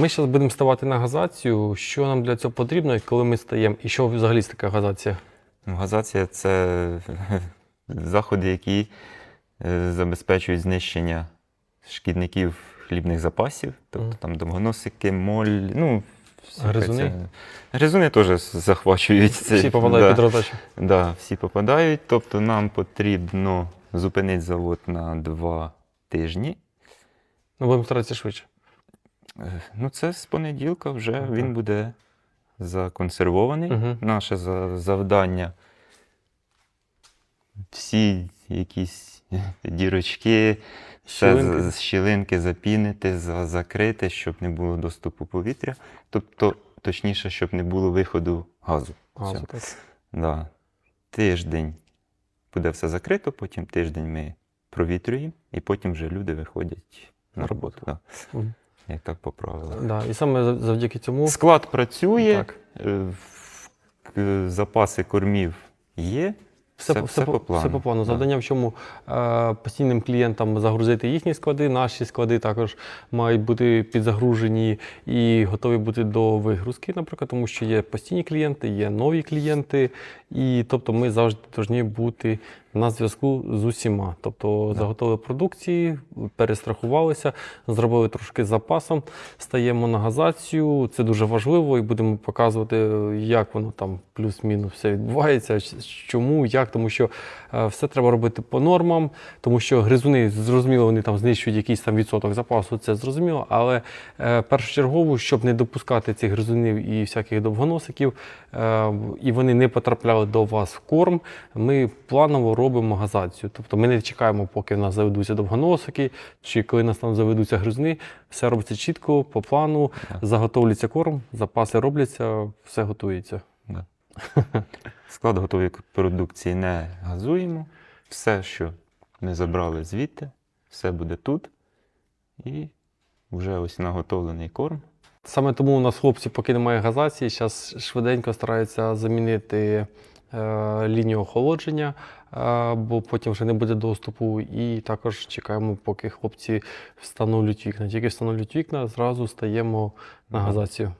Ми зараз будемо ставати на газацію. Що нам для цього потрібно, і коли ми стаємо, і що взагалі така газація? Ну, Газація це заходи, які е, забезпечують знищення шкідників хлібних запасів, тобто там довгоносики, моль, ну, Гризуни? Гризуни теж захвачують. Всі попадають да, під роздачу. Да, всі попадають. Тобто нам потрібно зупинити завод на два тижні. Ну, будемо старатися швидше. Ну, це з понеділка вже Ага. він буде законсервований. Мгм. Наше завдання всі якісь дірочки, Щілинки. щілинки запінити, закрити, щоб не було доступу повітря. Тобто, точніше, щоб не було виходу газу. Газу, Да. Тиждень буде все закрито, потім тиждень ми провітрюємо, і потім вже люди виходять на На роботу. Да. Як так по правилах. Да. І саме завдяки цьому. Склад працює, Так. е, запаси кормів є. Все, Все- все по по плану, Все по плану. да. Завдання в чому е, постійним клієнтам загрузити їхні склади, наші склади також мають бути підзагружені і готові бути до вигрузки, наприклад, тому що є постійні клієнти, є нові клієнти, і тобто ми завжди повинні бути на зв'язку з усіма. Тобто заготовили продукції, перестрахувалися, зробили трошки запасом, стаємо на газацію. Це дуже важливо, і будемо показувати, як воно там плюс-мінус все відбувається, чому, як, тому що е, все треба робити по нормам, тому що гризуни, зрозуміло, вони там знищують якийсь там відсоток запасу, це зрозуміло, але е, першочергово, щоб не допускати цих гризунів і всяких довгоносиків, е, і вони не потрапляли до вас в корм, ми планово робимо газацію. Тобто ми не чекаємо, поки в нас заведуться довгоносики, чи коли нас там заведуться гризуни. Все робиться чітко, по плану, Да. заготовлюється корм, запаси робляться, все готується. Да. Склад готової продукції не газуємо. Все, що ми забрали звідти, все буде тут. І вже ось наготовлений корм. Саме тому у нас хлопці, поки немає газації, зараз швиденько стараються замінити лінію охолодження, е, бо потім вже не буде доступу. І також чекаємо, поки хлопці встановлюють вікна. Тільки встановлюють вікна, зразу стаємо на газацію.